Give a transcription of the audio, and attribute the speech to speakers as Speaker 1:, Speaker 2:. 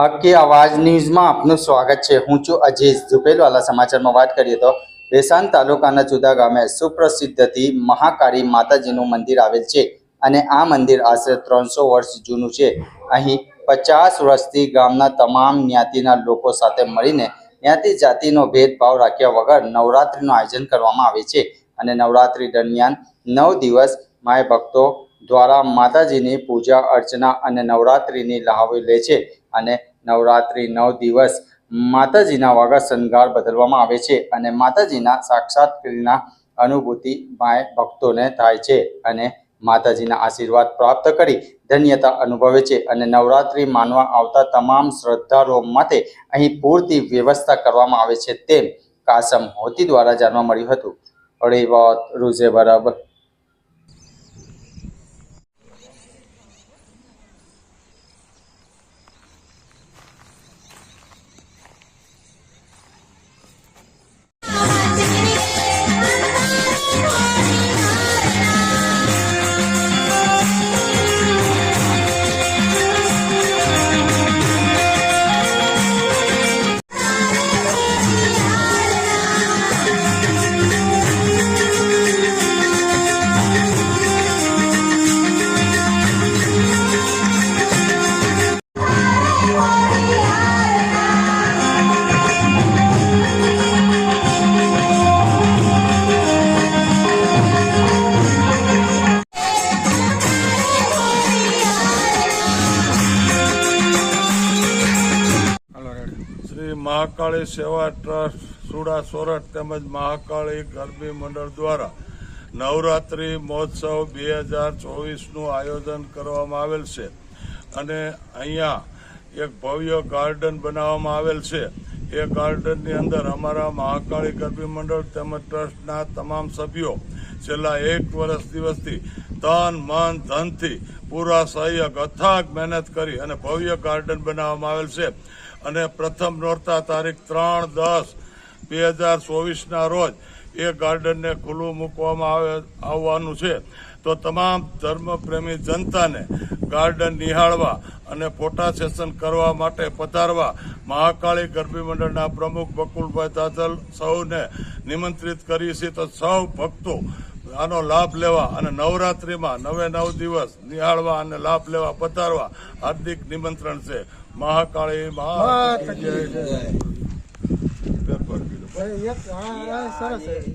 Speaker 1: હક્કી અવાજ ન્યૂઝમાં આપનું સ્વાગત છે. હું છું અજીઝ ઝુપેલવાલા સમાચારમાં વાત કરીએ તો વેસાન તાલુકાના જુદા ગામે સુપ્રસિદ્ધથી મહાકાળી માતાજીનું મંદિર આવેલ છે અને આ મંદિર આશરે ત્રણસો વર્ષ જૂનું છે. અહીં પચાસ વર્ષથી ગામના તમામ જ્ઞાતિના લોકો સાથે મળીને જ્ઞાતિ જાતિનો ભેદભાવ રાખ્યા વગર નવરાત્રિનું આયોજન કરવામાં આવે છે અને નવરાત્રિ દરમિયાન નવ દિવસ માય ભક્તો દ્વારા માતાજીની પૂજા અર્ચના અને નવરાત્રિની લહાવી લે છે અને નવરાત્રિ નવ દિવસ માતાજીના વગર શણગાર બદલવામાં આવે છે અને માતાજીના સાક્ષાત્કારના અનુભૂતિ માય ભક્તોને થાય છે અને માતાજીના આશીર્વાદ પ્રાપ્ત કરી ધન્યતા અનુભવે છે અને નવરાત્રિ માનવા આવતા તમામ શ્રદ્ધાળુઓ માટે અહીં પૂરતી વ્યવસ્થા કરવામાં આવે છે તેમ કાસમ હોતી દ્વારા જાણવા મળ્યું હતું. અરે વાત રૂઝે બરાબર.
Speaker 2: મહાકાળી સેવા ટ્રસ્ટ, સુડા સોરઠ તેમજ મહાકાળી ગરબી મંડળ દ્વારા નવરાત્રિ મહોત્સવ બે હજાર ચોવીસનું આયોજન કરવામાં આવેલ છે. અને અહીંયા એક ભવ્ય ગાર્ડન બનાવવામાં આવેલ છે. એ ગાર્ડનની અંદર અમારા મહાકાળી ગરબી મંડળ તેમજ ટ્રસ્ટના તમામ સભ્યો છેલ્લા એક વર્ષ દિવસથી તન, મન, ધનથી પૂરા સહયોગ અથાગ મહેનત કરી અને ભવ્ય ગાર્ડન બનાવવામાં આવેલ છે. અને પ્રથમ નોરતા તારીખ ત્રણ દસ બે હજાર ચોવીસના રોજ એ ગાર્ડનને ખુલ્લું મૂકવામાં આવે આવવાનું છે. તો તમામ ધર્મપ્રેમી જનતાને ગાર્ડન નિહાળવા અને ફોટા સેશન કરવા માટે પધારવા મહાકાળી ગરબી મંડળના પ્રમુખ બકુલભાઈ દાદલ સૌને નિમંત્રિત કરી છે. તો સૌ ભક્તો આનો લાભ લેવા અને નવરાત્રિમાં નવે નવ દિવસ નિહાળવા અને લાભ લેવા પધારવા હાર્દિક નિમંત્રણ છે. મહાકાળી મહા
Speaker 3: સરસ